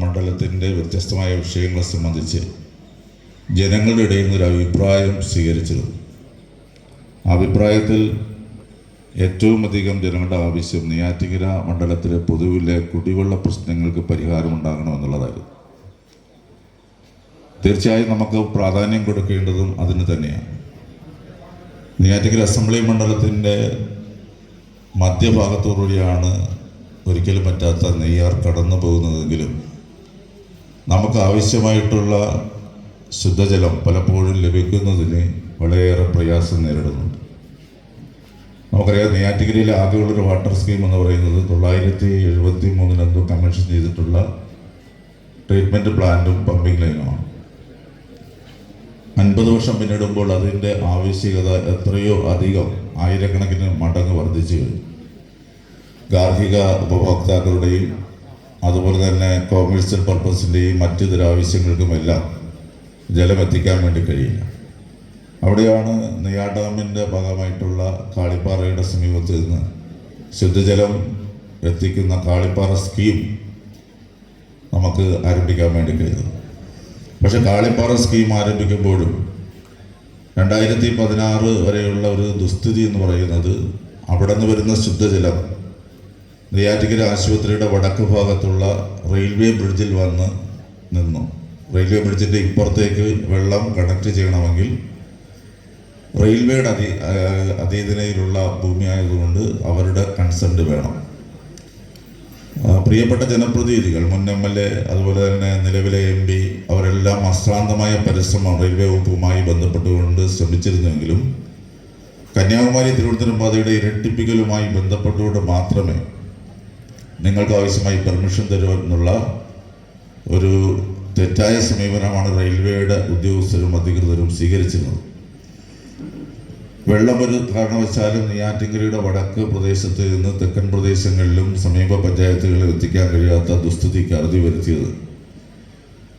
മണ്ഡലത്തിന്റെ വ്യത്യസ്തമായ വിഷയങ്ങളെ സംബന്ധിച്ച് ജനങ്ങളുടെ ഇടയിൽ നിന്നൊരു അഭിപ്രായം സ്വീകരിച്ചിരുന്നു അഭിപ്രായത്തിൽ ഏറ്റവും അധികം ജനങ്ങളുടെ ആവശ്യം നെയ്യാറ്റിങ്കര മണ്ഡലത്തിലെ പൊതുവിലെ കുടിവെള്ള പ്രശ്നങ്ങൾക്ക് പരിഹാരമുണ്ടാകണമെന്നുള്ളതായിരുന്നു തീർച്ചയായും നമുക്ക് പ്രാധാന്യം കൊടുക്കേണ്ടതും അതിന് തന്നെയാണ്. നെയ്യാറ്റിങ്കര അസംബ്ലി മണ്ഡലത്തിന്റെ മധ്യഭാഗത്തോടുകൂടിയാണ് ഒരിക്കലും പറ്റാത്ത നെയ്യാർ കടന്നു പോകുന്നതെങ്കിലും നമുക്ക് ആവശ്യമായിട്ടുള്ള ശുദ്ധജലം പലപ്പോഴും ലഭിക്കുന്നതിന് വളരെയേറെ പ്രയാസം നേരിടുന്നുണ്ട്. നമുക്കറിയാം നെയ്യാറ്റിക്കരയിലെ ആകെയുള്ളൊരു വാട്ടർ സ്കീം എന്ന് പറയുന്നത് തൊള്ളായിരത്തി എഴുപത്തി മൂന്നിലെന്തോ കമ്മീഷൻ ചെയ്തിട്ടുള്ള ട്രീറ്റ്മെന്റ് പ്ലാന്റും പമ്പിംഗ് ലൈനുമാണ്. അൻപത് വർഷം പിന്നിടുമ്പോൾ അതിന്റെ ആവശ്യകത എത്രയോ അധികം ആയിരക്കണക്കിന് മടങ്ങ് വർദ്ധിച്ചു കഴിഞ്ഞു. ഗാർഹിക ഉപഭോക്താക്കളുടെയും അതുപോലെ തന്നെ കോമേഴ്സ്യൽ പർപ്പസിന്റെയും മറ്റ് ദുരാവശ്യങ്ങൾക്കുമെല്ലാം ജലം എത്തിക്കാൻ വേണ്ടി കഴിയില്ല. അവിടെയാണ് നെയ്യാ ഡാമിന്റെ ഭാഗമായിട്ടുള്ള കാളിപ്പാറയുടെ സമീപത്ത് നിന്ന് ശുദ്ധജലം എത്തിക്കുന്ന കാളിപ്പാറ സ്കീം നമുക്ക് ആരംഭിക്കാൻ വേണ്ടി കഴിയുന്നത്. പക്ഷെ കാളിപ്പാറ സ്കീം ആരംഭിക്കുമ്പോഴും രണ്ടായിരത്തി പതിനാറ് വരെയുള്ള ഒരു ദുസ്ഥിതി എന്ന് പറയുന്നത് അവിടെ നിന്ന് വരുന്ന ശുദ്ധജലം നെയ്യാറ്റിക്കര ആശുപത്രിയുടെ വടക്ക് ഭാഗത്തുള്ള റെയിൽവേ ബ്രിഡ്ജിൽ വന്ന് നിന്നു. റെയിൽവേ ബ്രിഡ്ജിന്റെ ഇപ്പുറത്തേക്ക് വെള്ളം കണക്ട് ചെയ്യണമെങ്കിൽ റെയിൽവേയുടെ അധീ അധീനതയിലുള്ള ഭൂമി ആയതുകൊണ്ട് അവരുടെ കൺസെന്റ് വേണം. പ്രിയപ്പെട്ട ജനപ്രതിനിധികൾ മുൻ എം എൽ എ അതുപോലെ തന്നെ നിലവിലെ എം പി അവരെല്ലാം അശ്രാന്തമായ പരിശ്രമം റെയിൽവേ വകുപ്പുമായി ബന്ധപ്പെട്ടുകൊണ്ട് ശ്രമിച്ചിരുന്നുവെങ്കിലും കന്യാകുമാരി തിരുവനന്തപുരം പാതയുടെ ഇരട്ടിപ്പിക്കലുമായി ബന്ധപ്പെട്ടുകൊണ്ട് മാത്രമേ നിങ്ങൾക്ക് ആവശ്യമായി പെർമിഷൻ തരൂ എന്നുള്ള ഒരു തെറ്റായ സമീപനമാണ് റെയിൽവേയുടെ ഉദ്യോഗസ്ഥരും അധികൃതരും സ്വീകരിച്ചിരുന്നത്. വെള്ളം ഒരു കാരണവശാലും നെയ്യാറ്റിങ്കരയുടെ വടക്ക് പ്രദേശത്ത് നിന്ന് തെക്കൻ പ്രദേശങ്ങളിലും സമീപ പഞ്ചായത്തുകളിൽ എത്തിക്കാൻ കഴിയാത്ത ദുസ്ഥിതിക്ക് അറുതി വരുത്തിയത്.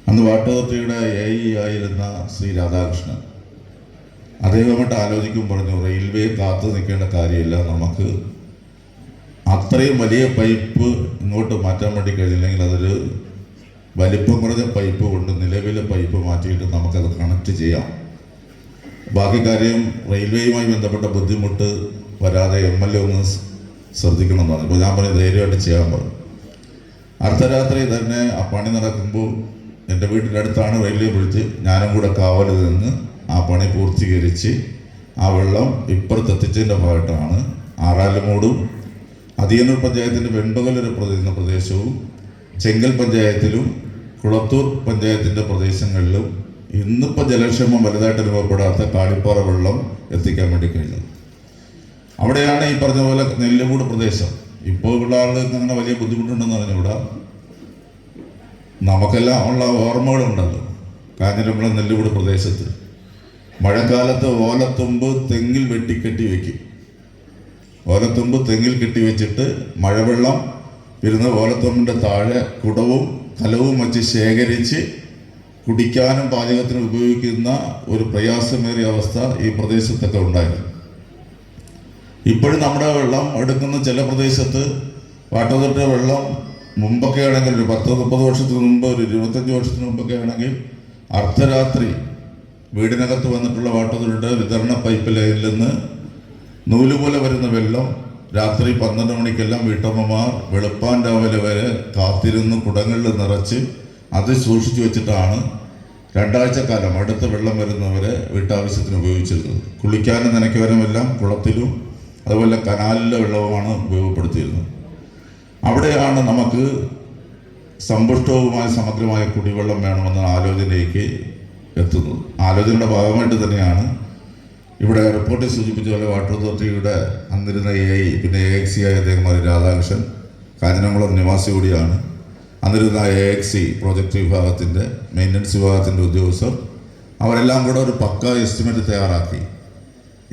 അന്ന് വാട്ടർ അതോറിറ്റിയുടെ എ ഇ ആയിരുന്ന ശ്രീ രാധാകൃഷ്ണൻ. അദ്ദേഹമായിട്ട് ആലോചിക്കും പറഞ്ഞു റെയിൽവേ കാത്തു നിൽക്കേണ്ട കാര്യമില്ല. നമുക്ക് അത്രയും വലിയ പൈപ്പ് ഇങ്ങോട്ട് മാറ്റാൻ വേണ്ടി കഴിഞ്ഞില്ലെങ്കിൽ അതൊരു വലിപ്പം കുറഞ്ഞ പൈപ്പ് കൊണ്ട് നിലവിലെ പൈപ്പ് മാറ്റിയിട്ട് നമുക്കത് കണക്ട് ചെയ്യാം. ബാക്കി കാര്യം റെയിൽവേയുമായി ബന്ധപ്പെട്ട ബുദ്ധിമുട്ട് വരാതെ എം എൽ എ ഒന്ന് ശ്രദ്ധിക്കണമെന്നാണ്. പറഞ്ഞു ഞാൻ പറഞ്ഞു ധൈര്യമായിട്ട് ചെയ്യാൻ പറഞ്ഞു. അർദ്ധരാത്രി തന്നെ ആ പണി നടക്കുമ്പോൾ എന്റെ വീടിന്റെ അടുത്താണ് റെയിൽവേ ബ്രിഡ്ജ്. ഞാനും കൂടെ കാവൽ നിന്ന് ആ പണി പൂർത്തീകരിച്ച് ആ വെള്ളം ഇപ്പുറത്തെത്തിച്ചതിന്റെ ഭാഗത്താണ്. ആറാലുമൂടും അതിയന്നൂർ പഞ്ചായത്തിന്റെ വെൺപകലൊരു പ്രതിരുന്ന പ്രദേശവും ചെങ്കൽ പഞ്ചായത്തിലും കുളത്തൂർ പഞ്ചായത്തിന്റെ പ്രദേശങ്ങളിലും ഇന്നിപ്പോൾ ജലക്ഷേമം വലുതായിട്ട് അനുഭവപ്പെടാത്ത കാളിപ്പാറ വെള്ളം എത്തിക്കാൻ വേണ്ടി കഴിഞ്ഞത് അവിടെയാണ് ഈ പറഞ്ഞ പോലെ നെല്ലുകൂട് പ്രദേശം. ഇപ്പോൾ ഉള്ള ആളുകൾക്ക് അങ്ങനെ വലിയ ബുദ്ധിമുട്ടുണ്ടെന്ന് പറഞ്ഞുകൂടാ നമുക്കെല്ലാം ഉള്ള ഓർമ്മകളുണ്ടല്ലോ. കാഞ്ഞിരമ്പുഴ നെല്ലുകൂട് പ്രദേശത്ത്. മഴക്കാലത്ത് ഓലത്തുമ്പ് തെങ്ങിൽ വെട്ടിക്കെട്ടി വെക്കും. ഓലത്തുമ്പ് തെങ്ങിൽ കെട്ടി വെച്ചിട്ട് മഴവെള്ളം വരുന്ന ഓലത്തുമ്പിന്റെ താഴെ കുടവും കലവും വച്ച് ശേഖരിച്ച് കുടിക്കാനും പാചകത്തിനും ഉപയോഗിക്കുന്ന ഒരു പ്രയാസമേറിയ അവസ്ഥ ഈ പ്രദേശത്തൊക്കെ ഉണ്ടായിരുന്നു. ഇപ്പോഴും നമ്മുടെ വെള്ളം എടുക്കുന്ന ചില പ്രദേശത്ത് വാട്ടർ വെള്ളം മുമ്പൊക്കെ ആണെങ്കിൽ ഒരു പത്ത് മുപ്പത് വർഷത്തിന് മുമ്പ് ഒരു ഇരുപത്തഞ്ച് വർഷത്തിന് മുമ്പൊക്കെ ആണെങ്കിൽ അർദ്ധരാത്രി വീടിനകത്ത് വന്നിട്ടുള്ള വാട്ടർ വിതരണ പൈപ്പ് ലൈനിൽ നിന്ന് നൂൽ പോലെ വരുന്ന വെള്ളം രാത്രി പന്ത്രണ്ട് മണിക്കെല്ലാം വീട്ടമ്മമാർ വെളുപ്പാൻ രാവിലെ വരെ കാത്തിരുന്ന് കുടങ്ങളിൽ നിറച്ച് അത് സൂക്ഷിച്ചു വെച്ചിട്ടാണ് രണ്ടാഴ്ച കാലം അടുത്ത വെള്ളം വരുന്നവരെ വീട്ടാവശ്യത്തിന് ഉപയോഗിച്ചിരുന്നത്. കുളിക്കാനും നനയ്ക്കുവാനും എല്ലാം കുളത്തിലും അതുപോലെ കനാലിലെ വെള്ളവുമാണ് ഉപയോഗപ്പെടുത്തിയിരുന്നത്. അവിടെയാണ് നമുക്ക് സമ്പുഷ്ടവുമായ സമഗ്രമായ കുടിവെള്ളം വേണമെന്ന ആലോചനയിലേക്ക് എത്തുന്നത്. ആലോചനയുടെ ഭാഗമായിട്ട് തന്നെയാണ് ഇവിടെ റിപ്പോർട്ടിൽ സൂചിപ്പിച്ച പോലെ വാട്ടർ അതോറിറ്റിയുടെ അന്നിരുന്ന എ ഐ പിന്നെ എ എക്സി ആയ അദ്ദേഹം രാധാകൃഷ്ണൻ കാഞ്ഞിരംകുളം നിവാസി കൂടിയാണ്. അന്നിരുന്ന എ എക്സി പ്രോജക്റ്റ് വിഭാഗത്തിന്റെ മെയിന്റനൻസ് വിഭാഗത്തിന്റെ ഉദ്യോഗസ്ഥർ അവരെല്ലാം കൂടെ ഒരു പക്ക എസ്റ്റിമേറ്റ് തയ്യാറാക്കി.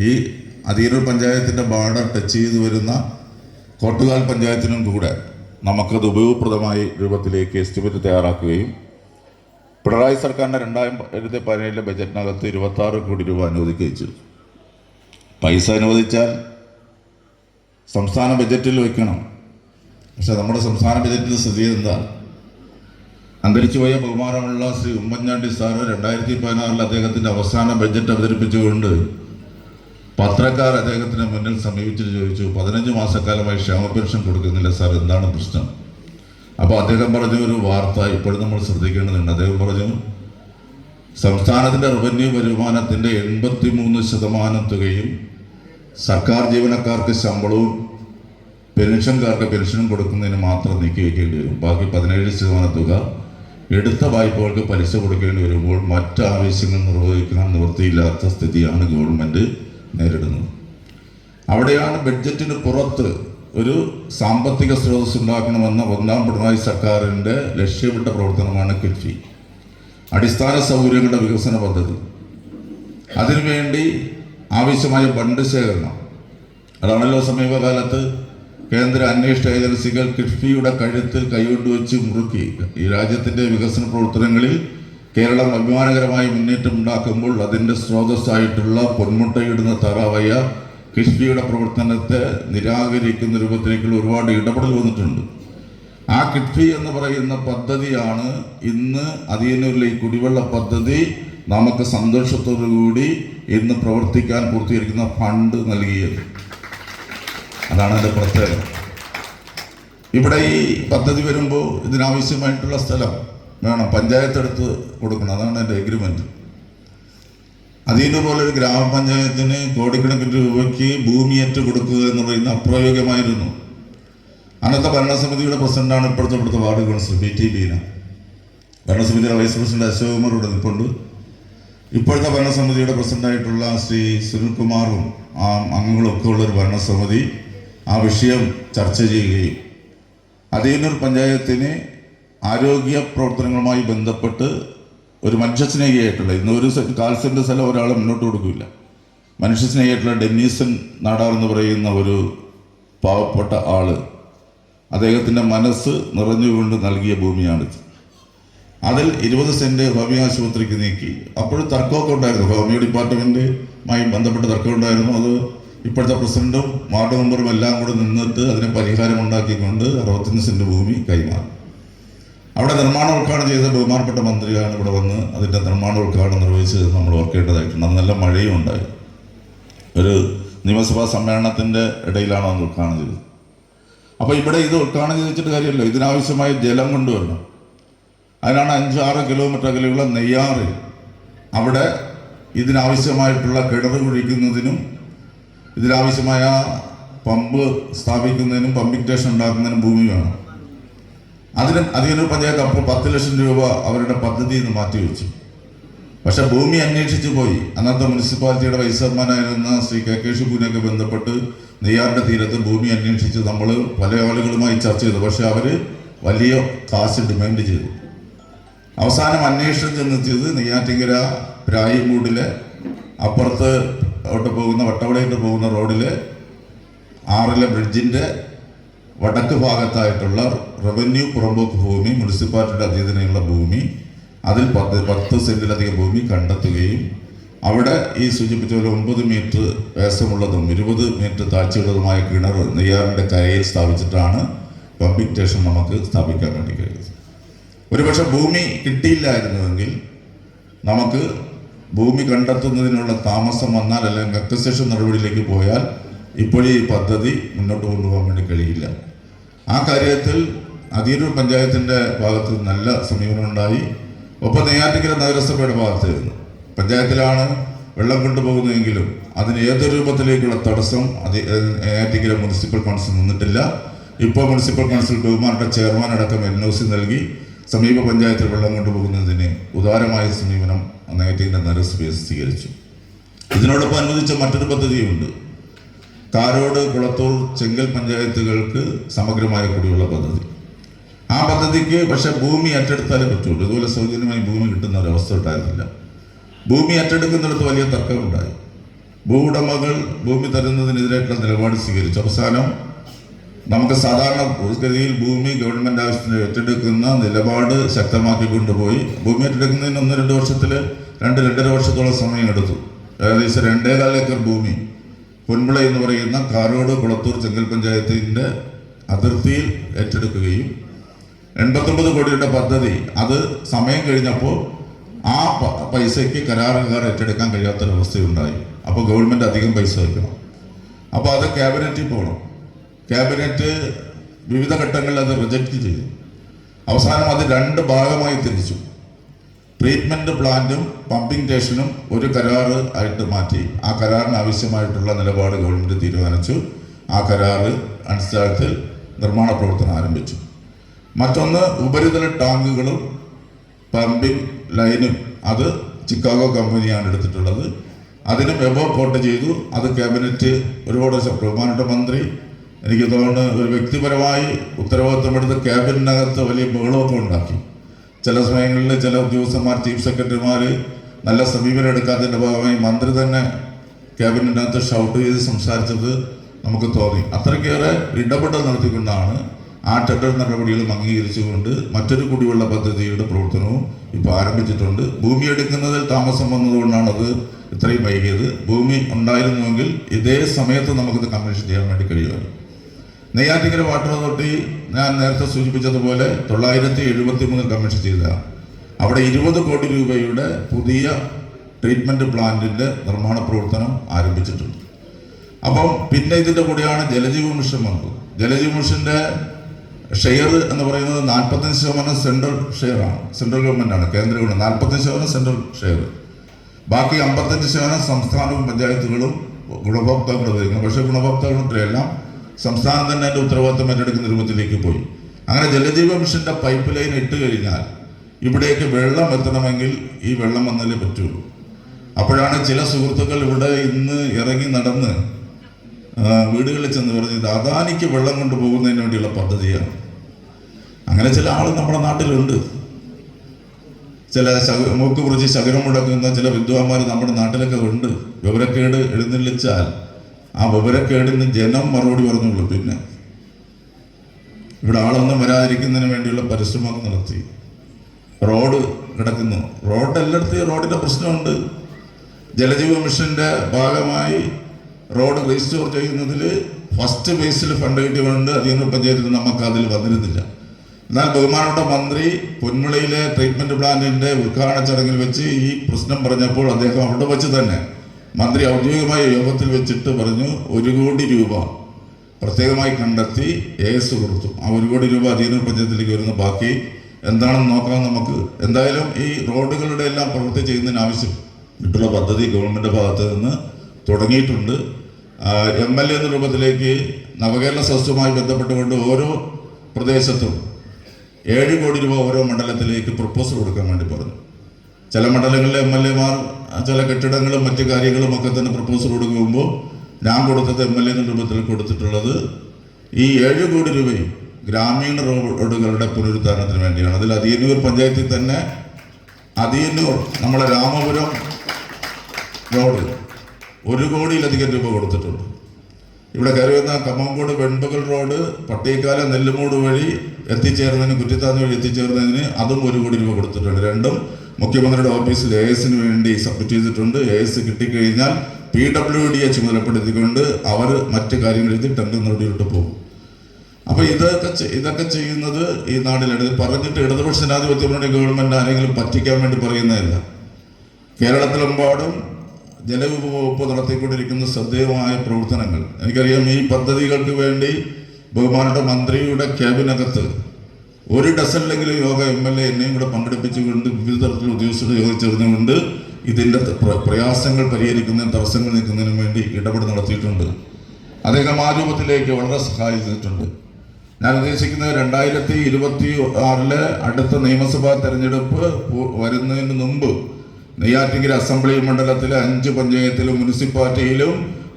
ഈ അതീരൂർ പഞ്ചായത്തിന്റെ ബാർഡർ ടച്ച് ചെയ്ത് വരുന്ന കോട്ടുകാൽ പഞ്ചായത്തിനും കൂടെ നമുക്കത് ഉപയോഗപ്രദമായ രൂപത്തിലേക്ക് എസ്റ്റിമേറ്റ് തയ്യാറാക്കുകയും പിണറായി സർക്കാരിന്റെ രണ്ടായിരത്തി പതിനേഴിലെ ബജറ്റിനകത്ത് ഇരുപത്തി കോടി രൂപ അനുവദിക്കുകയും ചെയ്തു. പൈസ അനുവദിച്ചാൽ സംസ്ഥാന ബജറ്റിൽ വയ്ക്കണം. പക്ഷെ നമ്മുടെ സംസ്ഥാന ബജറ്റിന്റെ സ്ഥിതി എന്താ? അന്തരിച്ചുപോയ ബഹുമാനമുള്ള ശ്രീ ഉമ്മൻചാണ്ടി സാർ രണ്ടായിരത്തി പതിനാറിൽ അദ്ദേഹത്തിന്റെ അവസാന ബജറ്റ് അവതരിപ്പിച്ചുകൊണ്ട് പത്രക്കാർ അദ്ദേഹത്തിന് മുന്നിൽ സമീപിച്ചിട്ട് ചോദിച്ചു പതിനഞ്ച് മാസക്കാലമായി ക്ഷേമ പെൻഷൻ കൊടുക്കുന്നില്ല സാർ എന്താണ് പ്രശ്നം? അപ്പോൾ അദ്ദേഹം പറഞ്ഞ ഒരു വാർത്ത ഇപ്പോഴും നമ്മൾ ശ്രദ്ധിക്കേണ്ടതുണ്ട്. അദ്ദേഹം പറഞ്ഞു സംസ്ഥാനത്തിന്റെ റവന്യൂ വരുമാനത്തിന്റെ എൺപത്തി മൂന്ന് ശതമാനം തുകയും സർക്കാർ ജീവനക്കാർക്ക് ശമ്പളവും പെൻഷൻകാർക്ക് പെൻഷനും കൊടുക്കുന്നതിന് മാത്രം നീക്കി വയ്ക്കേണ്ടി വരും. ബാക്കി പതിനേഴ് ശതമാനം തുക എടുത്ത വായ്പകൾക്ക് പലിശ കൊടുക്കേണ്ടി വരുമ്പോൾ മറ്റ് ആവശ്യങ്ങൾ നിർവഹിക്കാൻ നിവൃത്തിയില്ലാത്ത സ്ഥിതിയാണ് ഗവൺമെന്റ് നേരിടുന്നത്. അവിടെയാണ് ബഡ്ജറ്റിന് പുറത്ത് ഒരു സാമ്പത്തിക സ്രോതസ് ഉണ്ടാക്കണമെന്ന ഒന്നാം പിണറായി സർക്കാരിന്റെ ലക്ഷ്യമിട്ട പ്രവർത്തനമാണ് കിഫ്ബി അടിസ്ഥാന സൗകര്യങ്ങളുടെ വികസന പദ്ധതി അതിനുവേണ്ടി ആവശ്യമായ ഫണ്ട് ശേഖരണം. അതാണല്ലോ സമീപകാലത്ത് കേന്ദ്ര അന്വേഷണ ഏജൻസികൾ കിഫ്ബിയുടെ കഴുത്തിൽ കൈകൊണ്ട് വെച്ച് മുറുക്കി. ഈ രാജ്യത്തിന്റെ വികസന പ്രവർത്തനങ്ങളിൽ കേരളം അഭിമാനകരമായി മുന്നേറ്റം ഉണ്ടാക്കുമ്പോൾ അതിന്റെ സ്രോതസ്സായിട്ടുള്ള പൊന്മുട്ടയിടുന്ന താറാവയ്യ കിഫ്ബിയുടെ പ്രവർത്തനത്തെ നിരാകരിക്കുന്ന രൂപത്തിലേക്കുള്ള ഒരുപാട് ഇടപെടൽ വന്നിട്ടുണ്ട്. ആ കിഫ്ബി എന്ന് പറയുന്ന പദ്ധതിയാണ് ഇന്ന് അതിയന്നൂരിലെ ഈ കുടിവെള്ള പദ്ധതി നമുക്ക് സന്തോഷത്തോടു കൂടി ഇന്ന് പ്രവർത്തിക്കാൻ പൂർത്തീകരിക്കുന്ന ഫണ്ട് നൽകിയത്. അതാണ് എന്റെ പ്രത്യേകത. ഇവിടെ ഈ പദ്ധതി വരുമ്പോൾ ഇതിനാവശ്യമായിട്ടുള്ള സ്ഥലം വേണം പഞ്ചായത്ത് എടുത്ത് കൊടുക്കണം. അതാണ് എന്റെ എഗ്രിമെന്റ് അതിന്റെ പോലെ ഒരു ഗ്രാമപഞ്ചായത്തിന് കോടിക്കണക്കിന് രൂപയ്ക്ക് ഭൂമിയേറ്റ് കൊടുക്കുക എന്ന് പറയുന്ന അപ്രായോഗികമായിരുന്നു അന്നത്തെ ഭരണസമിതിയുടെ പ്രസിഡന്റാണ് ഇപ്പോഴത്തെ ഇവിടുത്തെ ward councillor B T Beena. ഭരണസമിതിയുടെ വൈസ് പ്രസിഡന്റ് അശോക് കുമാർ ഇവിടെ നിൽപ്പുണ്ട്. ഇപ്പോഴത്തെ ഭരണസമിതിയുടെ പ്രസിഡന്റായിട്ടുള്ള ശ്രീ സുനിൽകുമാറും ആ അംഗങ്ങളും ഒക്കെ ഉള്ളൊരു ഭരണസമിതി ആ വിഷയം ചർച്ച ചെയ്യുകയും അതീനൂർ പഞ്ചായത്തിന് ആരോഗ്യ പ്രവർത്തനങ്ങളുമായി ബന്ധപ്പെട്ട് ഒരു മനുഷ്യസ്നേഹിയായിട്ടുള്ള ഇന്ന് ഒരു കാൽസിന്റെ സ്ഥലം ഒരാളെ മുന്നോട്ട് കൊടുക്കില്ല. മനുഷ്യസ്നേഹിയായിട്ടുള്ള ഡെന്നീസൺ നാടാർ എന്ന് പറയുന്ന ഒരു പാവപ്പെട്ട ആൾ അദ്ദേഹത്തിന്റെ മനസ്സ് നിറഞ്ഞുകൊണ്ട് നൽകിയ ഭൂമിയാണിത്. അതിൽ ഇരുപത് സെന്റ് ഹോമിയോ ആശുപത്രിക്ക് നീക്കി. അപ്പോൾ തർക്കമൊക്കെ ഉണ്ടായിരുന്നു. ഹോമിയോ ഡിപ്പാർട്ട്മെന്റുമായി ബന്ധപ്പെട്ട തർക്കം ഉണ്ടായിരുന്നു അത് ഇപ്പോഴത്തെ പ്രസിഡന്റും വാർഡ് മെമ്പറും എല്ലാം കൂടെ നിന്നിട്ട് അതിന് പരിഹാരം ഉണ്ടാക്കിക്കൊണ്ട് അറുപത്തഞ്ച് സെന്റ് ഭൂമി കൈമാറി. അവിടെ നിർമ്മാണ ഉദ്ഘാടനം ചെയ്ത ബഹുമാനപ്പെട്ട മന്ത്രിയാണ് ഇവിടെ വന്ന് അതിന്റെ നിർമ്മാണ ഉദ്ഘാടനം നിർവഹിച്ചത് നമ്മൾ ഓർക്കേണ്ടതായിട്ടുണ്ട്. നല്ല മഴയും ഉണ്ടായി. ഒരു നിയമസഭാ സമ്മേളനത്തിന്റെ ഇടയിലാണ് അന്ന് ഉദ്ഘാടനം ചെയ്തത് അപ്പോൾ ഇവിടെ ഇത് ഉദ്ഘാടനം ചെയ്തിട്ട് കാര്യമല്ലോ. ഇതിനാവശ്യമായ ജലം കൊണ്ടുവരണം. അതിനാണ് അഞ്ചാറ് കിലോമീറ്റർ അകലെയുള്ള നെയ്യാറിൽ അവിടെ ഇതിനാവശ്യമായിട്ടുള്ള കിണർ കുഴിക്കുന്നതിനും ഇതിനാവശ്യമായ പമ്പ് സ്ഥാപിക്കുന്നതിനും പമ്പിംഗ് സ്റ്റേഷൻ ഉണ്ടാക്കുന്നതിനും ഭൂമി വേണം. അതിന് അതിനൊരു പഞ്ചായത്ത് അപ്പോൾ പത്ത് ലക്ഷം രൂപ അവരുടെ പദ്ധതിയിൽ നിന്ന് മാറ്റിവെച്ചു പക്ഷെ ഭൂമി അന്വേഷിച്ചു പോയി. അന്നത്തെ മുനിസിപ്പാലിറ്റിയുടെ വൈസ് ചെയർമാനായിരുന്ന ശ്രീ കെ കെ ഷിബുവിനെയൊക്കെ ബന്ധപ്പെട്ട് നെയ്യാറിന്റെ തീരത്ത് ഭൂമി അന്വേഷിച്ച് നമ്മൾ പല ആളുകളുമായി ചർച്ച ചെയ്തു. പക്ഷേ അവർ വലിയ കാശ് ഡിമാൻഡ് ചെയ്തു. അവസാനം അന്വേഷണം ചെന്നെത്തിയത് നെയ്യാറ്റിങ്കര പ്രായിമൂടിലെ അപ്പുറത്ത് അവിടെ പോകുന്ന വട്ടവടയിട്ട് പോകുന്ന റോഡിലെ ആറിലെ ബ്രിഡ്ജിന്റെ വടക്ക് ഭാഗത്തായിട്ടുള്ള റവന്യൂ പുറമ്പോക്ക് ഭൂമി മുനിസിപ്പാലിറ്റിയുടെ അധീനതയുള്ള ഭൂമി അതിൽ പത്ത് പത്ത് സെന്റിലധികം ഭൂമി കണ്ടെത്തുകയും അവിടെ ഈ സൂചിപ്പിച്ച പോലെ ഒമ്പത് മീറ്റർ വേസമുള്ളതും ഇരുപത് മീറ്റർ താഴ്ചയുള്ളതുമായ കിണർ നെയ്യാറിന്റെ കരയിൽ സ്ഥാപിച്ചിട്ടാണ് പമ്പിംഗ് സ്റ്റേഷൻ നമുക്ക് സ്ഥാപിക്കാൻ വേണ്ടി കഴിയുന്നത് ഒരുപക്ഷെ ഭൂമി കിട്ടിയില്ലായിരുന്നുവെങ്കിൽ നമുക്ക് ഭൂമി കണ്ടെത്തുന്നതിനുള്ള താമസം വന്നാൽ അല്ലെങ്കിൽ അക്വസേഷൻ നടപടിയിലേക്ക് പോയാൽ ഇപ്പോൾ ഈ പദ്ധതി മുന്നോട്ട് കൊണ്ടുപോകാൻ വേണ്ടി കഴിയില്ല. ആ കാര്യത്തിൽ അതിരൂർ പഞ്ചായത്തിന്റെ ഭാഗത്ത് നല്ല സമീപനമുണ്ടായി. ഒപ്പം നെയ്യാറ്റിക്കര നഗരസഭയുടെ ഭാഗത്ത് നിന്ന് പഞ്ചായത്തിലാണ് വെള്ളം കൊണ്ടുപോകുന്നതെങ്കിലും അതിന് ഏതൊരു രൂപത്തിലേക്കുള്ള തടസ്സം അത് ഏതെങ്കിലും മുനിസിപ്പൽ കൗൺസിൽ നിന്നിട്ടില്ല. ഇപ്പോൾ മുനിസിപ്പൽ കൗൺസിൽ ബഹുമാനപ്പെട്ട ചെയർമാൻ അടക്കം എൻ ഒ സി നൽകി സമീപ പഞ്ചായത്തിൽ വെള്ളം കൊണ്ടുപോകുന്നതിന് ഉദാരമായ സമീപനം നെയ്യാറ്റിക്കര നഗരസഭയെ സ്വീകരിച്ചു. ഇതിനോടൊപ്പം അനുവദിച്ച മറ്റൊരു പദ്ധതിയുണ്ട്. കാരോട് കുളത്തൂർ ചെങ്കൽ പഞ്ചായത്തുകൾക്ക് സമഗ്രമായ കുടിവെള്ള പദ്ധതി. ആ പദ്ധതിക്ക് പക്ഷേ ഭൂമി ഏറ്റെടുത്താലേ പറ്റുള്ളൂ. ഇതുപോലെ സൗജന്യമായി ഭൂമി കിട്ടുന്ന ഒരവസ്ഥ ഉണ്ടായിരുന്നില്ല. ഭൂമി ഏറ്റെടുക്കുന്നിടത്ത് വലിയ തർക്കമുണ്ടായി. ഭൂവുടമകൾ ഭൂമി തരുന്നതിനെതിരായിട്ടുള്ള നിലപാട് സ്വീകരിച്ചു. അവസാനം നമുക്ക് സാധാരണ ഗതിയിൽ ഭൂമി ഗവൺമെന്റ് ആവശ്യത്തിന് ഏറ്റെടുക്കുന്ന നിലപാട് ശക്തമാക്കി കൊണ്ടുപോയി ഭൂമി ഏറ്റെടുക്കുന്നതിന് ഒന്ന് രണ്ട് വർഷത്തിൽ രണ്ട് രണ്ടര വർഷത്തോളം സമയം എടുത്തു ഏകദേശം രണ്ടേകാൽ ഏക്കർ ഭൂമി. പൊൻപിള എന്ന് പറയുന്ന കാരോട് കുളത്തൂർ ചെങ്കൽ പഞ്ചായത്തിന്റെ അതിർത്തിയിൽ ഏറ്റെടുക്കുകയും എൺപത്തൊമ്പത് കോടിയുടെ പദ്ധതി. അത് സമയം കഴിഞ്ഞപ്പോൾ ആ പൈസയ്ക്ക് കരാറുകാർ ഏറ്റെടുക്കാൻ കഴിയാത്തൊരവസ്ഥയുണ്ടായി. അപ്പോൾ ഗവൺമെന്റ് അധികം പൈസ വയ്ക്കണം. അപ്പോൾ അത് ക്യാബിനറ്റിൽ പോകണം. ക്യാബിനറ്റ് വിവിധ ഘട്ടങ്ങളിൽ അത് റിജക്റ്റ് ചെയ്തു. അവസാനം അത് രണ്ട് ഭാഗമായി തിരിച്ചു. ട്രീറ്റ്മെന്റ് പ്ലാന്റും പമ്പിംഗ് സ്റ്റേഷനും ഒരു കരാറ് ആയിട്ട് മാറ്റി. ആ കരാറിന് ആവശ്യമായിട്ടുള്ള നിലപാട് ഗവൺമെന്റ് തീരുമാനിച്ചു. ആ കരാറ് അടിസ്ഥാനത്തിൽ നിർമ്മാണ പ്രവർത്തനം ആരംഭിച്ചു. മറ്റൊന്ന് ഉപരിതല ടാങ്കുകളും പമ്പിംഗ് ലൈനും അത് ചിക്കാഗോ കമ്പനിയാണ് എടുത്തിട്ടുള്ളത്. അതിന് മെമ്മോ കോട്ട് ചെയ്തു. അത് ക്യാബിനറ്റ് ഒരുപാട് ബഹുമാനപ്പെട്ട മന്ത്രി എനിക്ക് തോന്നുന്നു ഒരു വ്യക്തിപരമായി ഉത്തരവാദിത്തമെടുത്ത് ക്യാബിനറ്റിനകത്ത് വലിയ ബഹളമൊക്കെ ഉണ്ടാക്കി. ചില സമയങ്ങളിൽ ചില ഉദ്യോഗസ്ഥന്മാർ ചീഫ് സെക്രട്ടറിമാർ നല്ല സമീപനം എടുക്കാത്തതിന്റെ ഭാഗമായി മന്ത്രി തന്നെ ക്യാബിനറ്റിനകത്ത് ഷൗട്ട് ചെയ്ത് സംസാരിച്ചത് നമുക്ക് തോന്നി. അത്രയ്ക്കേറെ ഇടപെടൽ നടത്തിക്കൊണ്ടാണ് ആ ടെൻഡർ നടപടികളും അംഗീകരിച്ചുകൊണ്ട് മറ്റൊരു കുടിവെള്ള പദ്ധതിയുടെ പ്രവർത്തനവും ഇപ്പോൾ ആരംഭിച്ചിട്ടുണ്ട്. ഭൂമി എടുക്കുന്നതിൽ താമസം വന്നതുകൊണ്ടാണ് അത് ഇത്രയും വൈകിയത്. ഭൂമി ഉണ്ടായിരുന്നുവെങ്കിൽ ഇതേ സമയത്ത് നമുക്കിത് കമ്മീഷൻ ചെയ്യാൻ വേണ്ടി കഴിയുമായിരുന്നു. നെയ്യാറ്റിക്കര വാട്ടർ അതോറിറ്റി ഞാൻ നേരത്തെ സൂചിപ്പിച്ചതുപോലെ തൊള്ളായിരത്തി എഴുപത്തി മൂന്നിൽ കമ്മീഷൻ ചെയ്തതാണ് അവിടെ ഇരുപത് കോടി രൂപയുടെ പുതിയ ട്രീറ്റ്മെന്റ് പ്ലാന്റിന്റെ നിർമ്മാണ പ്രവർത്തനം ആരംഭിച്ചിട്ടുണ്ട്. അപ്പം പിന്നെ ഇതിന്റെ കൂടെയാണ് ജലജീവ മിഷൻ വന്നത്. ജലജീവ മിഷന്റെ ഷെയർ എന്ന് പറയുന്നത് നാൽപ്പത്തഞ്ച് ശതമാനം സെൻട്രൽ ഷെയറാണ് സെൻട്രൽ ഗവൺമെന്റ് ആണ് കേന്ദ്ര ഗവൺമെന്റ് നാൽപ്പത്തഞ്ച് ശതമാനം സെൻട്രൽ ഷെയർ. ബാക്കി അമ്പത്തഞ്ച് ശതമാനം സംസ്ഥാനവും പഞ്ചായത്തുകളും ഗുണഭോക്താക്കൾ വഹിക്കണം പക്ഷേ ഗുണഭോക്താക്കളുടെ എല്ലാം സംസ്ഥാനം തന്നെ അതിന്റെ ഉത്തരവാദിത്തം ഏറ്റെടുക്കുന്ന രൂപത്തിലേക്ക് പോയി. അങ്ങനെ ജലജീവ മിഷന്റെ പൈപ്പ് ലൈൻ ഇട്ട് കഴിഞ്ഞാൽ ഇവിടേക്ക് വെള്ളം എത്തണമെങ്കിൽ ഈ വെള്ളം വന്നാലേ പറ്റുള്ളൂ. അപ്പോഴാണ് ചില സുഹൃത്തുക്കൾ ഇവിടെ ഇന്ന് ഇറങ്ങി നടന്ന് വീടുകളിൽ ചെന്ന് പറഞ്ഞത് അദാനിക്ക് വെള്ളം കൊണ്ടുപോകുന്നതിന് വേണ്ടിയുള്ള പദ്ധതിയാണ്. അങ്ങനെ ചില ആൾ നമ്മുടെ നാട്ടിലുണ്ട്. ചില മൂക്ക് കുറിച്ച് ശകരം മുടക്കുന്ന ചില വിദ്വാന്മാർ നമ്മുടെ നാട്ടിലൊക്കെ ഉണ്ട്. വിവരക്കേട് എഴുന്നള്ളിച്ചാൽ ആ വിവരക്കേടിന് ജനം മറുപടി പറഞ്ഞുള്ളൂ പിന്നെ. ഇവിടെ ആളൊന്നും വരാതിരിക്കുന്നതിന് വേണ്ടിയുള്ള പരിശ്രമം നടത്തി. റോഡ് കിടക്കുന്നു. റോഡ് എല്ലായിടത്തും റോഡിന്റെ പ്രശ്നമുണ്ട്. ജലജീവ മിഷന്റെ ഭാഗമായി റോഡ് റീസ്റ്റോർ ചെയ്യുന്നതിൽ ഫസ്റ്റ് ബേസിൽ ഫണ്ട് കിട്ടിയതുകൊണ്ട് അധികം പഞ്ചായത്തിൽ നമുക്ക് അതിൽ വന്നിരുന്നില്ല. എന്നാൽ ബഹുമാനപ്പെട്ട മന്ത്രി പൊന്മുളയിലെ ട്രീറ്റ്മെന്റ് പ്ലാന്റിന്റെ ഉദ്ഘാടന ചടങ്ങിൽ വെച്ച് ഈ പ്രശ്നം പറഞ്ഞപ്പോൾ അദ്ദേഹം അവിടെ വെച്ച് തന്നെ മന്ത്രി ഔദ്യോഗികമായ യോഗത്തിൽ വെച്ചിട്ട് പറഞ്ഞു ഒരു കോടി രൂപ പ്രത്യേകമായി കണ്ടെത്തി എ എസ് കൊടുത്തു. ആ ഒരു കോടി രൂപ അധീന പഞ്ചായത്തിലേക്ക് വരുന്ന ബാക്കി. എന്താണെന്ന് നോക്കാം നമുക്ക്. എന്തായാലും ഈ റോഡുകളുടെ എല്ലാം പ്രവൃത്തി ചെയ്യുന്നതിന് ആവശ്യം. ഇട്ടുള്ള പദ്ധതി ഗവൺമെന്റ് ഭാഗത്ത് നിന്ന് തുടങ്ങിയിട്ടുണ്ട്. എം എൽ എ എന്ന രൂപത്തിലേക്ക് നവകേരള സദസ്സുമായി ബന്ധപ്പെട്ടുകൊണ്ട് ഓരോ പ്രദേശത്തും ഏഴ് കോടി രൂപ ഓരോ മണ്ഡലത്തിലേക്ക് പ്രപ്പോസൽ കൊടുക്കാൻ വേണ്ടി പറഞ്ഞു. ചില മണ്ഡലങ്ങളിലെ എം എൽ എമാർ ചില കെട്ടിടങ്ങളും മറ്റു കാര്യങ്ങളും ഒക്കെ തന്നെ പ്രപ്പോസൽ കൊടുക്കുമ്പോൾ ഞാൻ കൊടുത്തത് എം എൽ എ എന്ന രൂപത്തിൽ കൊടുത്തിട്ടുള്ളത് ഈ ഏഴ് കോടി രൂപയും ഗ്രാമീണ റോഡുകളുടെ പുനരുദ്ധാരണത്തിന് വേണ്ടിയാണ്. അതിൽ അതിയന്നൂർ പഞ്ചായത്തിൽ തന്നെ അതിയന്നൂർ നമ്മുടെ രാമപുരം റോഡ് ഒരു കോടിയിലധികം രൂപ കൊടുത്തിട്ടുണ്ട്. ഇവിടെ കരുവുന്ന കമ്മംകോട് വെൺപകൽ റോഡ് പട്ടിയക്കാല നെല്ലുമൂട് വഴി എത്തിച്ചേർന്നതിന് കുറ്റിത്താന്ന് വഴി എത്തിച്ചേർന്നതിന് അതും ഒരു കോടി രൂപ കൊടുത്തിട്ടുണ്ട്. രണ്ടും മുഖ്യമന്ത്രിയുടെ ഓഫീസിൽ എ എസിന് വേണ്ടി സബ്മിറ്റ് ചെയ്തിട്ടുണ്ട്. എ എസ് കിട്ടിക്കഴിഞ്ഞാൽ പി ഡബ്ല്യു ഡിയെ ചുമതലപ്പെടുത്തിക്കൊണ്ട് അവർ മറ്റു കാര്യങ്ങൾ എഴുതി ടെൻഡർ നടപടിയിലോട്ട് പോകും. അപ്പൊ ഇതൊക്കെ ഇതൊക്കെ ചെയ്യുന്നത് ഈ നാട്ടിലാണ് ഇത് പറഞ്ഞിട്ട് ഇടതുപക്ഷ ജനാധിപത്യ മുന്നണി ഗവൺമെന്റ് ആരെങ്കിലും പറ്റിക്കാൻ വേണ്ടി പറയുന്നതല്ല. കേരളത്തിലെമ്പാടും ജലവിഭവ നടത്തിക്കൊണ്ടിരിക്കുന്ന ശ്രദ്ധേയമായ പ്രവർത്തനങ്ങൾ. എനിക്കറിയാം ഈ പദ്ധതികൾക്ക് വേണ്ടി ബഹുമാനപ്പെട്ട മന്ത്രിയുടെ ക്യാബിനകത്ത് ഒരു ഡസനിലെങ്കിലും യോഗ എം എൽ എ എന്നെയും കൂടെ പങ്കെടുപ്പിച്ചുകൊണ്ട് വിവിധ തരത്തിലുള്ള ഉദ്യോഗസ്ഥരുടെ യോഗം ചേർന്നുകൊണ്ട് ഇതിന്റെ പ്രയാസങ്ങൾ പരിഹരിക്കുന്നതിനും തടസ്സങ്ങൾ നീക്കുന്നതിനും വേണ്ടി ഇടപെടൽ നടത്തിയിട്ടുണ്ട്. അദ്ദേഹം ആ രൂപത്തിലേക്ക് വളരെ സഹായിച്ചിട്ടുണ്ട്. ഞാൻ ഉദ്ദേശിക്കുന്നത് രണ്ടായിരത്തി ഇരുപത്തി ആറിലെ അടുത്ത നിയമസഭാ തെരഞ്ഞെടുപ്പ് വരുന്നതിന് മുമ്പ് നെയ്യാറ്റിങ്കര അസംബ്ലി മണ്ഡലത്തിലെ അഞ്ച് പഞ്ചായത്തിലും മുനിസിപ്പാലിറ്റിയിലും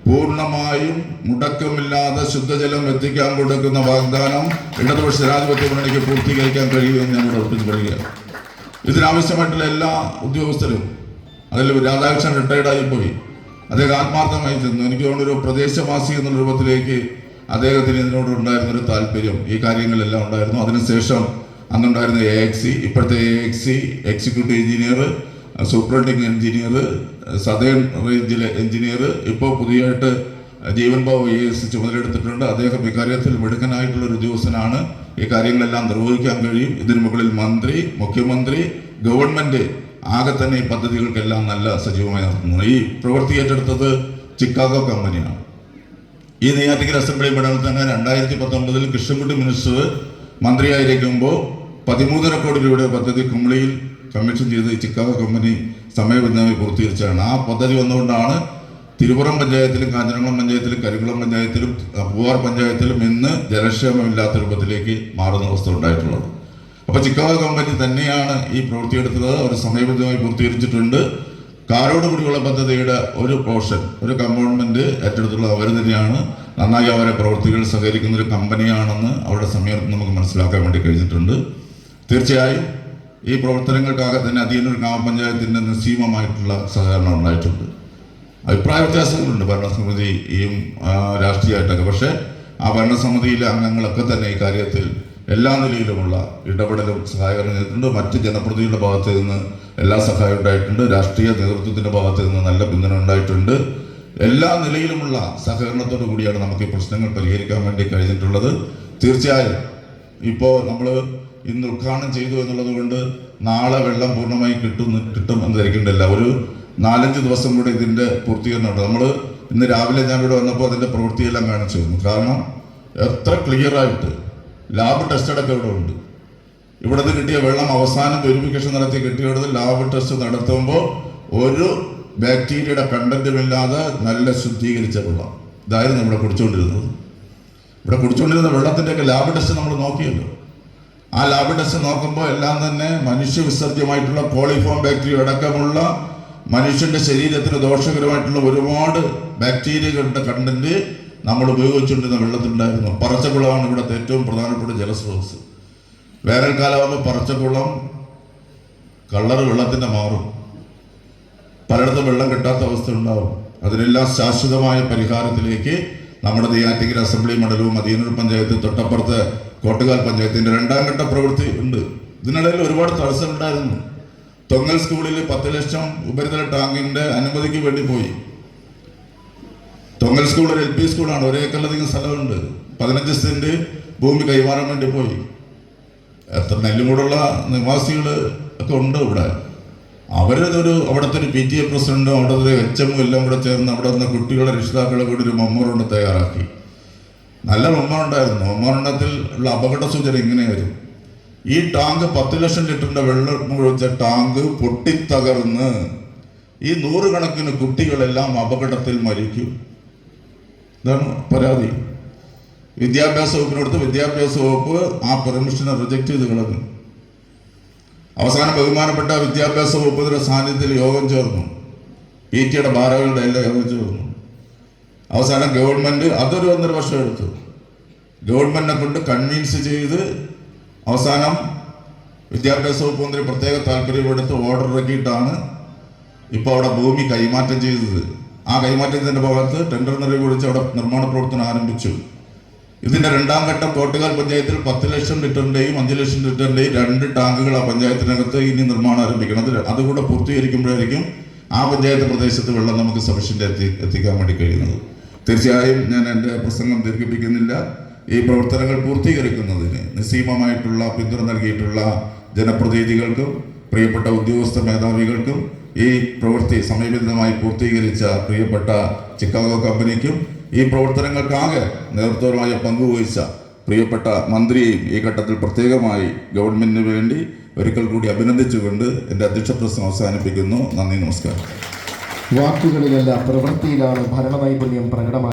പൂർണമായും മുടക്കമില്ലാതെ ശുദ്ധജലം എത്തിക്കാൻ കൊടുക്കുന്ന വാഗ്ദാനം ഇടതുപക്ഷ ജനാധിപത്യ മുന്നണിക്ക് പൂർത്തീകരിക്കാൻ കഴിയുമെന്ന് ഞാൻ ഇവിടെ ഉറപ്പിച്ചു പറയുകയാണ്. ഇതിനാവശ്യമായിട്ടുള്ള എല്ലാ ഉദ്യോഗസ്ഥരും അതിൽ രാധാകൃഷ്ണൻ റിട്ടയർഡായി പോയി അദ്ദേഹം ആത്മാർത്ഥമായി ചെന്നു. എനിക്ക് തോന്നുന്നൊരു പ്രദേശവാസി എന്ന രൂപത്തിലേക്ക് അദ്ദേഹത്തിന് ഇതിനോട് ഉണ്ടായിരുന്ന ഒരു താല്പര്യം ഈ കാര്യങ്ങളെല്ലാം ഉണ്ടായിരുന്നു. അതിനുശേഷം അന്നുണ്ടായിരുന്ന എ എക്സി ഇപ്പോഴത്തെ A എക്സി executive engineer superintending engineer southern റേഞ്ചിലെ എഞ്ചിനീയർ ഇപ്പോൾ പുതിയതായിട്ട് ജീവൻ ബാബു ഐ എസ് ചുമതലയെടുത്തിട്ടുണ്ട്. അദ്ദേഹം ഇക്കാര്യത്തിൽ മിടുക്കനായിട്ടുള്ള ഒരു ഉദ്യോഗസ്ഥനാണ്. ഈ കാര്യങ്ങളെല്ലാം നിർവഹിക്കാൻ കഴിയും. ഇതിനു മുകളിൽ മന്ത്രി മുഖ്യമന്ത്രി ഗവൺമെന്റ് ആകെ തന്നെ ഈ പദ്ധതികൾക്കെല്ലാം നല്ല സജീവമായി നടത്തുന്നു ഈ പ്രവൃത്തി ഏറ്റെടുത്തത് ചിക്കാഗോ കമ്പനിയാണ്. ഈ നെയ്യാറ്റിക്കൽ അസംബ്ലി മണ്ഡലത്തിൽ തന്നെ രണ്ടായിരത്തി പത്തൊമ്പതിൽ കൃഷ്ണൻകുട്ടി മിനിസ്റ്റർ മന്ത്രിയായിരിക്കുമ്പോൾ പതിമൂന്നര കോടി രൂപയുടെ പദ്ധതി കുമളിയിൽ കമ്മീഷൻ ചെയ്ത് ചിക്കാഗോ കമ്പനി സമയബന്ധിതമായി പൂർത്തീകരിച്ചതാണ്. ആ പദ്ധതി വന്നുകൊണ്ടാണ് തിരുപുറം പഞ്ചായത്തിലും കാഞ്ഞിരംകുളം പഞ്ചായത്തിലും കരികുളം പഞ്ചായത്തിലും പൂവാർ പഞ്ചായത്തിലും ഇന്ന് ജലക്ഷേമമില്ലാത്ത രൂപത്തിലേക്ക് മാറുന്ന അവസ്ഥ ഉണ്ടായിട്ടുള്ളത്. അപ്പോൾ ചിക്കാഗോ കമ്പനി തന്നെയാണ് ഈ പ്രവൃത്തിയെടുത്തത്. അവർ സമയബന്ധിതമായി പൂർത്തീകരിച്ചിട്ടുണ്ട്. കാരോട് കുടിവെള്ള പദ്ധതിയുടെ ഒരു പോർഷൻ ഒരു കമ്പോൺമെന്റ് ഏറ്റെടുത്തുള്ളത് അവർ തന്നെയാണ്. നന്നായി അവരെ പ്രവൃത്തികൾ സഹകരിക്കുന്ന ഒരു കമ്പനിയാണെന്ന് അവരുടെ സമയം നമുക്ക് മനസ്സിലാക്കാൻ വേണ്ടി കഴിഞ്ഞിട്ടുണ്ട്. തീർച്ചയായും ഈ പ്രവർത്തനങ്ങൾക്കാകെ തന്നെ അതിനൊരു ഗ്രാമപഞ്ചായത്തിന്റെ നിസ്സീമമായിട്ടുള്ള സഹകരണം ഉണ്ടായിട്ടുണ്ട്. അഭിപ്രായ വ്യത്യാസങ്ങളുണ്ട് ഭരണസമിതിയും രാഷ്ട്രീയമായിട്ടൊക്കെ. പക്ഷേ ആ ഭരണസമിതിയിലെ അംഗങ്ങളൊക്കെ തന്നെ ഈ കാര്യത്തിൽ എല്ലാ നിലയിലുമുള്ള ഇടപെടലും സഹായകരണം ചെയ്തിട്ടുണ്ട്. മറ്റ് ജനപ്രതിയുടെ ഭാഗത്ത് നിന്ന് എല്ലാ സഹായവും ഉണ്ടായിട്ടുണ്ട്. രാഷ്ട്രീയ നേതൃത്വത്തിന്റെ ഭാഗത്ത് നിന്ന് നല്ല പിന്തുണ ഉണ്ടായിട്ടുണ്ട്. എല്ലാ നിലയിലുമുള്ള സഹകരണത്തോടു കൂടിയാണ് നമുക്ക് ഈ പ്രശ്നങ്ങൾ പരിഹരിക്കാൻ വേണ്ടി കഴിഞ്ഞിട്ടുള്ളത്. തീർച്ചയായും ഇപ്പോൾ നമ്മൾ ഇന്ന് ഉദ്ഘാടനം ചെയ്തു എന്നുള്ളത് കൊണ്ട് നാളെ വെള്ളം പൂർണമായി കിട്ടും കിട്ടും എന്ന് ധരിക്കേണ്ടല്ല ഒരു നാലഞ്ച് ദിവസം കൂടെ ഇതിന്റെ പൂർത്തീകരണമുണ്ട്. നമ്മൾ ഇന്ന് രാവിലെ ഞാൻ ഇവിടെ വന്നപ്പോൾ അതിന്റെ പ്രവൃത്തിയെല്ലാം കാണിച്ചു. തന്നു കാരണം എത്ര ക്ലിയറായിട്ട് ലാബ് ടെസ്റ്റഡൊക്കെ ഇവിടെ ഉണ്ട്. ഇവിടെ നിന്ന് കിട്ടിയ വെള്ളം അവസാനം വെരിഫിക്കേഷൻ നടത്തി കിട്ടിയെടുത്ത് ലാബ് ടെസ്റ്റ് നടത്തുമ്പോൾ ഒരു ബാക്ടീരിയയുടെ കണ്ടന്റുമില്ലാതെ നല്ല ശുദ്ധീകരിച്ച വെള്ളം. ഇതായിരുന്നു ഇവിടെ കുടിച്ചുകൊണ്ടിരുന്നത്. ഇവിടെ കുടിച്ചുകൊണ്ടിരുന്ന വെള്ളത്തിന്റെയൊക്കെ ലാബ് ടെസ്റ്റ് നമ്മൾ നോക്കിയല്ലോ. ആ ലാബ് ടെസ്റ്റ് നോക്കുമ്പോൾ എല്ലാം തന്നെ മനുഷ്യ വിസർജ്യമായിട്ടുള്ള കോളിഫോം ബാക്ടീരിയ അടക്കമുള്ള മനുഷ്യന്റെ ശരീരത്തിന് ദോഷകരമായിട്ടുള്ള ഒരുപാട് ബാക്ടീരിയകളുടെ കണ്ടന്റ് നമ്മൾ ഉപയോഗിച്ചുകൊണ്ടിരുന്ന വെള്ളത്തിലുണ്ടായിരുന്നു. പറച്ചക്കുളമാണ് ഇവിടുത്തെ ഏറ്റവും പ്രധാനപ്പെട്ട ജലസ്രോതസ് വേനൽക്കാലമാകുമ്പോൾ പറച്ചക്കുളം കളർ വെള്ളത്തിന്റെ മാറും. പലയിടത്തും വെള്ളം കിട്ടാത്ത അവസ്ഥ ഉണ്ടാവും അതിനെല്ലാം ശാശ്വതമായ പരിഹാരത്തിലേക്ക് നമ്മുടെ നെയ്യാറ്റിക്കര അസംബ്ലി മണ്ഡലവും അധീനൂർ പഞ്ചായത്ത് തൊട്ടപ്പുറത്ത് കോട്ടുകാൽ പഞ്ചായത്തിന്റെ രണ്ടാം ഘട്ട പ്രവൃത്തി ഉണ്ട്. ഇതിനിടയിൽ ഒരുപാട് തടസ്സമുണ്ടായിരുന്നു തൊങ്ങൽ സ്കൂളിൽ പത്ത് ലക്ഷം ഉപരിതല ടാങ്കിന്റെ അനുമതിക്ക് വേണ്ടി പോയി. തൊങ്ങൽ സ്കൂൾ ഒരു എൽ പി സ്കൂളാണ്. ഒരു ഏക്കറിലധികം സ്ഥലമുണ്ട്. പതിനഞ്ച് സെന്റ് ഭൂമി കൈമാറാൻ വേണ്ടി പോയി. എത്ര നെല്ലുമൂടുള്ള നിവാസികൾ ഒക്കെ ഉണ്ട് ഇവിടെ. അവരതൊരു അവിടുത്തെ ഒരു പി ടി എ പ്രസിഡന്റും അവിടുത്തെ എച്ച് എമ്മും എല്ലാം കൂടെ ചേർന്ന് അവിടെ നിന്ന് കുട്ടികളെ രക്ഷിതാക്കളെ കൂടി ഒരു മെമ്മോറുണ്ട് തയ്യാറാക്കി. നല്ല മെമ്മോറുണ്ടായിരുന്നു മെമ്മോറണ്ടത്തിൽ ഉള്ള അപകട സൂചന ഇങ്ങനെ വരും. ഈ ടാങ്ക് പത്ത് ലക്ഷം ലിറ്ററിന്റെ വെള്ളം ഒഴിച്ച ടാങ്ക് പൊട്ടിത്തകർന്ന് ഈ നൂറുകണക്കിന് കുട്ടികളെല്ലാം അപകടത്തിൽ മരിക്കും. ഇതാണ് പരാതി. വിദ്യാഭ്യാസ വകുപ്പിനടുത്ത് വിദ്യാഭ്യാസ വകുപ്പ് ആ പെർമിഷനെ റിജക്ട് ചെയ്ത് കളഞ്ഞു. അവസാനം ബഹുമാനപ്പെട്ട വിദ്യാഭ്യാസ വകുപ്പിന്റെ സാന്നിധ്യത്തിൽ യോഗം ചേർന്നു. പി ടിയുടെ ഭാരകളുടെ എല്ലാം യോഗം ചേർന്നു. അവസാനം ഗവൺമെന്റ് അതൊരു ഒന്നര വർഷം എടുത്തു. ഗവൺമെന്റിനെ കൊണ്ട് കൺവിൻസ് ചെയ്ത് അവസാനം വിദ്യാഭ്യാസ വകുപ്പ് മന്ത്രി പ്രത്യേക താല്പര്യമെടുത്ത് ഓർഡർ ഇറക്കിയിട്ടാണ് ഇപ്പോൾ അവിടെ ഭൂമി കൈമാറ്റം ചെയ്തത്. ആ കൈമാറ്റത്തിന്റെ ഭാഗത്ത് ടെൻഡർ നിർവഹിച്ച് അവിടെ നിർമ്മാണ പ്രവർത്തനം ആരംഭിച്ചു. ഇതിന്റെ രണ്ടാം ഘട്ടം കോട്ടുകാൽ പഞ്ചായത്തിൽ പത്ത് ലക്ഷം ലിറ്ററിന്റെയും അഞ്ച് ലക്ഷം ലിറ്ററിന്റെയും രണ്ട് ടാങ്കുകൾ ആ പഞ്ചായത്തിനകത്ത് ഇനി നിർമ്മാണം ആരംഭിക്കണം. അത് അതുകൂടെ പൂർത്തീകരിക്കുമ്പോഴായിരിക്കും ആ പഞ്ചായത്ത് പ്രദേശത്ത് വെള്ളം നമുക്ക് സഫിഷ്യന്റ് എത്തി എത്തിക്കാൻ വേണ്ടി കഴിയുന്നത്. തീർച്ചയായും ഞാൻ എന്റെ പ്രസംഗം ദീർഘിപ്പിക്കുന്നില്ല. ഈ പ്രവർത്തനങ്ങൾ പൂർത്തീകരിക്കുന്നതിന് നിസ്സീമമായിട്ടുള്ള പിന്തുണ നൽകിയിട്ടുള്ള ജനപ്രതിനിധികൾക്കും പ്രിയപ്പെട്ട ഉദ്യോഗസ്ഥ മേധാവികൾക്കും ഈ പ്രവൃത്തി സമയബന്ധിതമായി പൂർത്തീകരിച്ച പ്രിയപ്പെട്ട ചിക്കാഗോ കമ്പനിക്കും ഈ പ്രവർത്തനങ്ങൾക്കാകെ നേതൃത്വമായ പങ്കുവഹിച്ച പ്രിയപ്പെട്ട മന്ത്രിയെയും ഈ ഘട്ടത്തിൽ പ്രത്യേകമായി ഗവൺമെന്റിന് വേണ്ടി ഒരിക്കൽ കൂടി അഭിനന്ദിച്ചുകൊണ്ട് എന്റെ അധ്യക്ഷ പ്രശ്നം അവസാനിപ്പിക്കുന്നു. നന്ദി നമസ്കാരം. വാക്കുകളിലല്ല പ്രവൃത്തിയിലാണ് ഭരണനൈപുണ്യം പ്രകടമാക്കുന്നത്